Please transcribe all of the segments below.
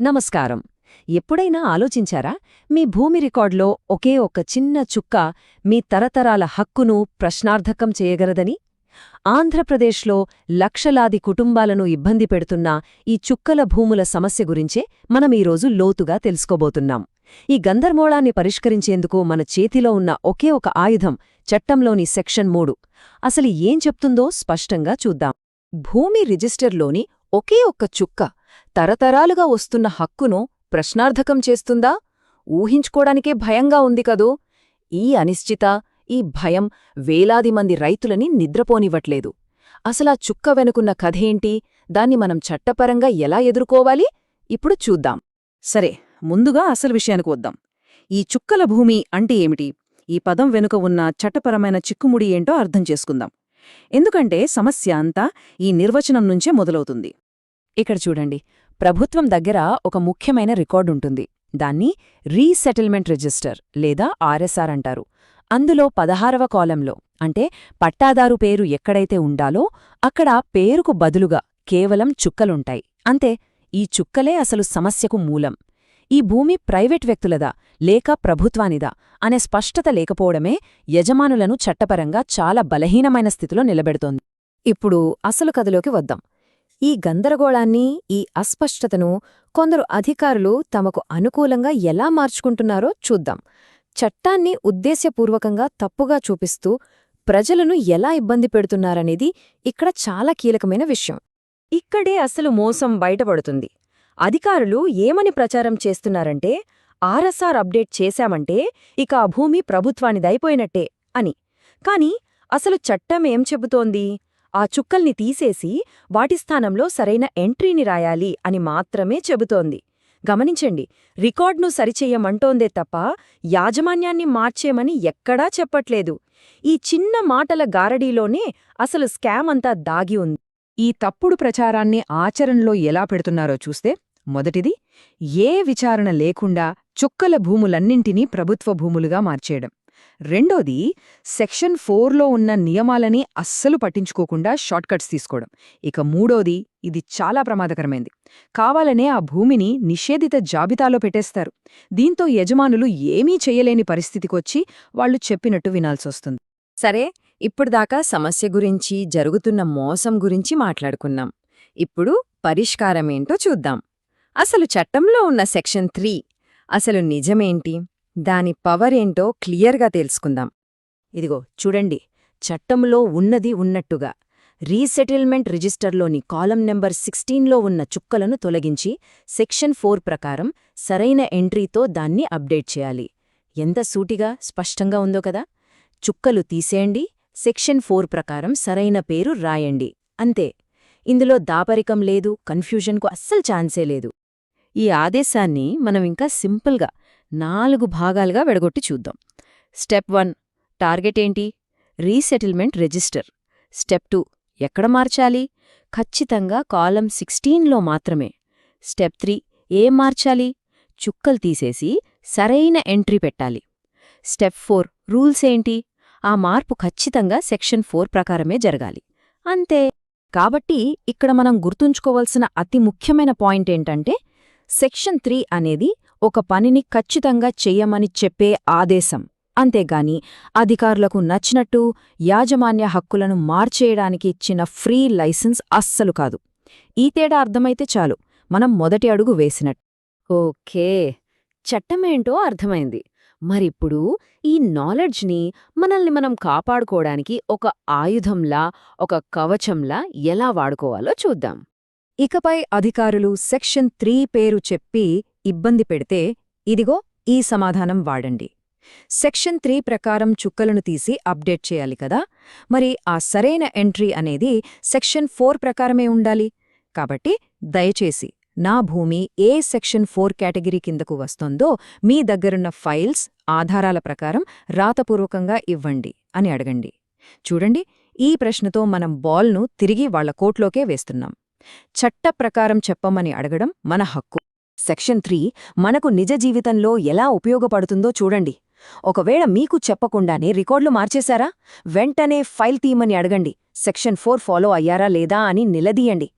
నమస్కారం. ఎప్పుడైనా ఆలోచించారా? మీ భూమి రికార్డులో ఒకే ఒక చిన్న చుక్క మీ తరతరాల హక్కును ప్రశ్నార్థకం చేయగలదని? ఆంధ్రప్రదేశ్లో లక్షలాది కుటుంబాలను ఇబ్బంది పెడుతున్న ఈ చుక్కల భూముల సమస్య గురించే మనమీరోజు లోతుగా తెలుసుకోబోతున్నాం. ఈ గందర్మోళాన్ని పరిష్కరించేందుకు మన చేతిలో ఉన్న ఒకే ఒక ఆయుధం చట్టంలోని సెక్షన్ మూడు. అసలు ఏం చెప్తుందో స్పష్టంగా చూద్దాం. భూమి రిజిస్టర్లోని ఒకే ఒక్క చుక్క తరతరాలుగా వస్తున్న హక్కును ప్రశ్నార్థకం చేస్తుందా? ఊహించుకోడానికే భయంగా ఉంది కదూ? ఈ అనిశ్చిత ఈ భయం వేలాది మంది రైతులని నిద్రపోనివ్వట్లేదు. అసలా చుక్క వెనుకున్న కథేంటి? దాన్ని మనం చట్టపరంగా ఎలా ఎదుర్కోవాలి? ఇప్పుడు చూద్దాం. సరే ముందుగా అసలు విషయానికి వద్దాం. ఈ చుక్కల భూమి అంటే ఏమిటి? ఈ పదం వెనుక ఉన్న చట్టపరమైన చిక్కుముడి ఏంటో అర్థం చేసుకుందాం. ఎందుకంటే సమస్య అంతా ఈ నిర్వచనం నుంచే మొదలవుతుంది. ఇక్కడ చూడండి. ప్రభుత్వం దగ్గర ఒక ముఖ్యమైన రికార్డుంటుంది దాన్ని రీసెటిల్మెంట్ రిజిస్టర్ లేదా ఆర్ఎస్ఆర్ అంటారు. అందులో పదహారవ కాలంలో అంటే పట్టాదారు పేరు ఎక్కడైతే ఉండాలో అక్కడ పేరుకు బదులుగా కేవలం చుక్కలుంటాయి. అంతే ఈ చుక్కలే అసలు సమస్యకు మూలం. ఈ భూమి ప్రైవేట్ వ్యక్తులదా లేక ప్రభుత్వానిదా అనే స్పష్టత లేకపోవడమే యజమానులను చట్టపరంగా చాలా బలహీనమైన స్థితిలో నిలబెడుతోంది. ఇప్పుడు అసలు కథలోకి వద్దాం. ఈ గందరగోళాన్ని ఈ అస్పష్టతను కొందరు అధికారులు తమకు అనుకూలంగా ఎలా మార్చుకుంటున్నారో చూద్దాం. చట్టాన్ని ఉద్దేశ్యపూర్వకంగా తప్పుగా చూపిస్తూ ప్రజలను ఎలా ఇబ్బంది పెడుతున్నారనేది ఇక్కడ చాలా కీలకమైన విషయం. ఇక్కడే అసలు మోసం బయటపడుతుంది. అధికారులు ఏమని ప్రచారం చేస్తున్నారంటే ఆర్ఎస్ఆర్ అప్డేట్ చేశామంటే ఇక ఆ భూమి ప్రభుత్వానిదైపోయినట్టే అని. కాని అసలు చట్టం ఏం చెబుతోంది? ఆ చుక్కల్ని తీసేసి వాటి స్థానంలో సరైన ఎంట్రీని రాయాలి అని మాత్రమే చెబుతోంది. గమనించండి రికార్డ్ను సరిచెయ్యమంటోందే తప్ప యాజమాన్యాన్ని మార్చేమని ఎక్కడా చెప్పట్లేదు. ఈ చిన్న మాటల గారడీలోనే అసలు స్కామ్ అంతా దాగి ఉంది. ఈ తప్పుడు ప్రచారాన్ని ఆచరణలో ఎలా పెడుతున్నారో చూస్తే మొదటిది ఏ విచారణ లేకుండా చుక్కల భూములన్నింటినీ ప్రభుత్వ భూములుగా మార్చేయడం. రెండోది సెక్షన్ ఫోర్లో ఉన్న నియమాలని అస్సలు పట్టించుకోకుండా షార్ట్కట్స్ తీసుకోవడం. ఇక మూడోది ఇది చాలా ప్రమాదకరమైంది. కావాలనే ఆ భూమిని నిషేధిత జాబితాలో పెట్టేస్తారు. దీంతో యజమానులు ఏమీ చెయ్యలేని పరిస్థితికొచ్చి వాళ్ళు చెప్పినట్టు వినాల్సొస్తుంది. సరే ఇప్పుడుదాకా సమస్య గురించి జరుగుతున్న మోసం గురించి మాట్లాడుకున్నాం. ఇప్పుడు పరిష్కారమేంటో చూద్దాం. అసలు చట్టంలో ఉన్న సెక్షన్ త్రీ అసలు నిజమేంటి? దాని పవర్ ఏంటో క్లియర్గా తెలుసుకుందాం. ఇదిగో చూడండి. చట్టంలో ఉన్నది ఉన్నట్టుగా. రీసెటిల్మెంట్ రిజిస్టర్లోని కాలం నెంబర్ సిక్స్టీన్లో ఉన్న చుక్కలను తొలగించి సెక్షన్ ఫోర్ ప్రకారం సరైన ఎంట్రీతో దాన్ని అప్డేట్ చేయాలి. ఎంత సూటిగా స్పష్టంగా ఉందో కదా? చుక్కలు తీసేయండి. సెక్షన్ ఫోర్ ప్రకారం సరైన పేరు రాయండి. అంతే. ఇందులో దాపరికం లేదు కన్ఫ్యూజన్కు అస్సలు ఛాన్సే లేదు. ఈ ఆదేశాన్ని మనం ఇంకా సింపుల్గా నాలుగు భాగాలుగా వెడగొట్టి చూద్దాం. స్టెప్ వన్ టార్గెట్ ఏంటి? Resettlement register. స్టెప్ టూ ఎక్కడ మార్చాలి? ఖచ్చితంగా కాలం సిక్స్టీన్లో మాత్రమే. స్టెప్ త్రీ ఏం మార్చాలి? చుక్కలు తీసేసి సరైన ఎంట్రీ పెట్టాలి. స్టెప్ ఫోర్ రూల్స్ ఏంటి? ఆ మార్పు ఖచ్చితంగా సెక్షన్ ఫోర్ ప్రకారమే జరగాలి. అంతే. కాబట్టి ఇక్కడ మనం గుర్తుంచుకోవలసిన అతి ముఖ్యమైన పాయింట్ ఏంటంటే సెక్షన్ త్రీ అనేది ఒక పనిని ఖచ్చితంగా చెయ్యమని చెప్పే ఆదేశం. అంతేగాని అధికారులకు నచ్చినట్టు యాజమాన్య హక్కులను మార్చేయడానికి ఇచ్చిన ఫ్రీ లైసెన్స్ అస్సలు కాదు. ఈ తేడా అర్థమైతే చాలు. మనం మొదటి అడుగు వేసినట్టు. ఓకే. చట్టమేంటో అర్థమైంది. మరిప్పుడు ఈ నాలెడ్జ్ని మనల్ని మనం కాపాడుకోవడానికి ఒక ఆయుధంలా ఒక కవచంలా ఎలా వాడుకోవాలో చూద్దాం. ఇకపై అధికారులు సెక్షన్ త్రీ పేరు చెప్పి ఇబ్బంది పెడితే ఇదిగో ఈ సమాధానం వాడండి. సెక్షన్ త్రీ ప్రకారం చుక్కలను తీసి అప్డేట్ చేయాలి కదా? మరి ఆ సరైన ఎంట్రీ అనేది సెక్షన్ ఫోర్ ప్రకారమే ఉండాలి. కాబట్టి దయచేసి నా భూమి ఏ సెక్షన్ ఫోర్ కేటగిరీ కిందకు వస్తోందో మీ దగ్గరున్న ఫైల్స్ ఆధారాల ప్రకారం రాతపూర్వకంగా ఇవ్వండి అని అడగండి. చూడండి ఈ ప్రశ్నతో మనం బాల్ను తిరిగి వాళ్ళ కోట్లోకే వేస్తున్నాం. చట్ట ప్రకారం చెప్పమని అడగడం మన హక్కు. సెక్షన్ త్రీ మనకు నిజ జీవితంలో ఎలా ఉపయోగపడుతుందో చూడండి. ఒకవేళ మీకు చెప్పకుండానే రికార్డులు మార్చేశారా? వెంటనే ఫైల్ తీయమని అడగండి. సెక్షన్ ఫోర్ ఫాలో అయ్యారా లేదా అని నిలదీయండి.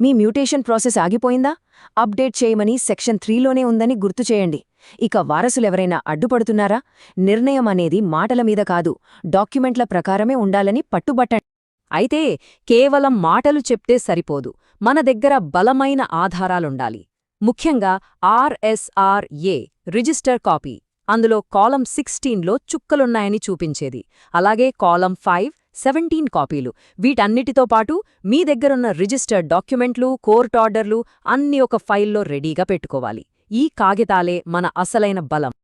మీ మ్యూటేషన్ ప్రాసెస్ ఆగిపోయిందా? అప్డేట్ చేయమని సెక్షన్ త్రీలోనే ఉందని గుర్తు చేయండి. ఇక వారసులెవరైనా అడ్డుపడుతున్నారా? నిర్ణయం అనేది మాటల మీద కాదు డాక్యుమెంట్ల ప్రకారమే ఉండాలని పట్టుబట్టండి. అయితే కేవలం మాటలు చెప్తే సరిపోదు. మన దగ్గర బలమైన ఆధారాలుండాలి. ముఖ్యంగా ఆర్ఎస్ఆర్ఏ రిజిస్టర్ కాపీ. అందులో కాలం సిక్స్టీన్లో చుక్కలున్నాయని చూపించేది. అలాగే కాలం ఫైవ్ సెవెంటీన్ కాపీలు. వీటన్నిటితో పాటు మీ దగ్గరున్న రిజిస్టర్డ్ డాక్యుమెంట్లు కోర్ట్ ఆర్డర్లు అన్ని ఒక ఫైల్లో రెడీగా పెట్టుకోవాలి. ఈ కాగితాలే మన అసలైన బలం.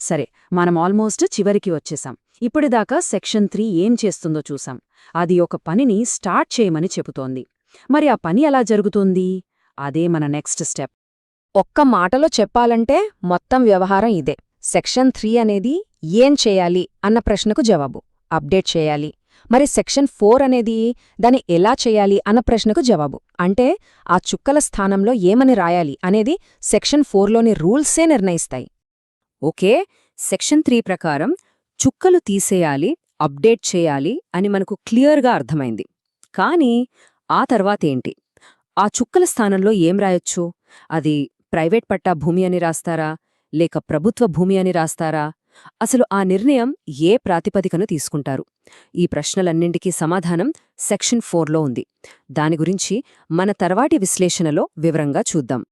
సరే మనం ఆల్మోస్ట్ చివరికి వచ్చేసాం ఇప్పటిదాకా సెక్షన్ త్రీ ఏం చేస్తుందో చూసాం అది ఒక పనిని స్టార్ట్ చేయమని చెబుతోంది. మరి ఆ పని ఎలా జరుగుతోంది? అదే మన నెక్స్ట్ స్టెప్. ఒక్క మాటలో చెప్పాలంటే మొత్తం వ్యవహారం ఇదే. సెక్షన్ త్రీ అనేది ఏం చేయాలి అన్న ప్రశ్నకు జవాబు. అప్డేట్ చేయాలి. మరి సెక్షన్ ఫోర్ అనేది దాన్ని ఎలా చేయాలి అన్న ప్రశ్నకు జవాబు. అంటే ఆ చుక్కల స్థానంలో ఏమని రాయాలి అనేది సెక్షన్ ఫోర్లోని రూల్సే నిర్ణయిస్తాయి. ఓకే సెక్షన్ త్రీ ప్రకారం చుక్కలు తీసేయాలి అప్డేట్ చేయాలి అని మనకు క్లియర్గా అర్థమైంది. కానీ ఆ తర్వాతేంటి ఆ చుక్కల స్థానంలో ఏం రాయొచ్చు? అది ప్రైవేట్ పట్టా భూమి అని రాస్తారా? లేక ప్రభుత్వ భూమి అని రాస్తారా? అసలు ఆ నిర్ణయం ఏ ప్రాతిపదికను తీసుకుంటారు? ఈ ప్రశ్నలన్నింటికీ సమాధానం సెక్షన్ ఫోర్లో ఉంది. దాని గురించి మన తర్వాటి విశ్లేషణలో వివరంగా చూద్దాం.